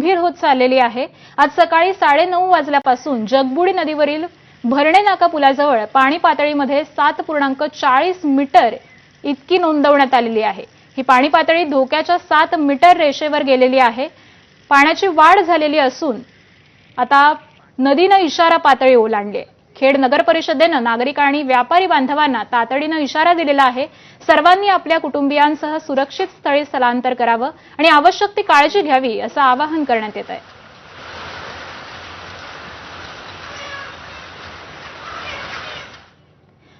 गंभीर होत चाललेली आहे. आज सकाळी साडेनऊ वाजल्यापासून जगबुडी नदीवरील भरणे नाका पुलाजवळ पाणी पातळीमध्ये सात पूर्णांक चाळीस मीटर इतकी नोंदवण्यात आलेली आहे. ही पाणी पातळी धोक्याच्या सात मीटर रेषेवर गेलेली आहे. पाण्याची वाढ झालेली असून आता नदीनं इशारा पातळी ओलांडली आहे. खेड नगर परिषदेनं नागरिक आणि व्यापारी बांधवांना तातडीनं इशारा दिलेला आहे. सर्वांनी आपल्या कुटुंबियांसह सुरक्षित स्थळी स्थलांतर करावं आणि आवश्यक ती काळजी घ्यावी असं आवाहन करण्यात येत आहे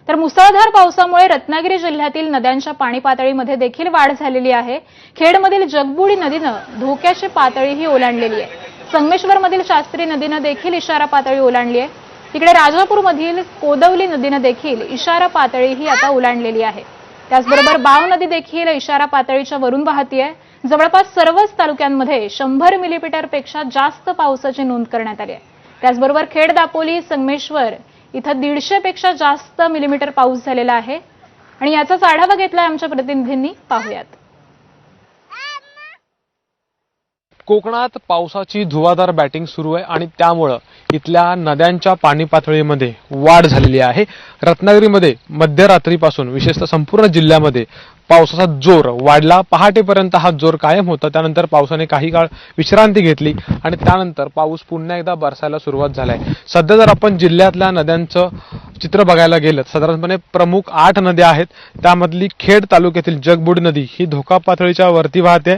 तर मुसळधार पावसामुळे रत्नागिरी जिल्ह्यातील नद्यांच्या पाणी पातळीमध्ये देखील वाढ झालेली आहे. खेडमधील जगबुडी नदीनं धोक्याची पातळीही ओलांडलेली आहे. संगमेश्वरमधील शास्त्री नदीनं देखील इशारा पातळी ओलांडली आहे. तिकडे राजापूरमधील कोदवली नदीनं देखील इशारा पातळी ही आता ओलांडलेली आहे. त्याचबरोबर बाव नदी देखील इशारा पातळीच्या वरून वाहतीये. जवळपास सर्वच तालुक्यांमध्ये शंभर मिलीमीटरपेक्षा जास्त पावसाची नोंद करण्यात आली आहे. त्याचबरोबर खेड दापोली संगमेश्वर इथं दीडशे पेक्षा जास्त मिलीमीटर पाऊस झालेला आहे. आणि याचाच आढावा घेतलाय आमच्या प्रतिनिधींनी. पाहूयात. कोकणात पावसाची धुवाधार बॅटिंग सुरू आहे आणि त्यामुळं इथल्या नद्यांच्या पाणी पातळीमध्ये वाढ झालेली आहे. रत्नागिरीमध्ये मध्यरात्रीपासून विशेषतः संपूर्ण जिल्ह्यामध्ये पावसाचा जोर वाढला. पहाटेपर्यंत हा जोर कायम होता. त्यानंतर पावसाने काही काळ विश्रांती घेतली आणि त्यानंतर पाऊस पुन्हा एकदा बरसायला सुरुवात झालाय. सध्या जर आपण जिल्ह्यातल्या नद्यांचं चित्र बघायला गेलं साधारणपणे प्रमुख आठ नद्या आहेत. त्यामधली खेड तालुक्यातील जगबुडी नदी ही धोका पातळीच्या वरती वाहते.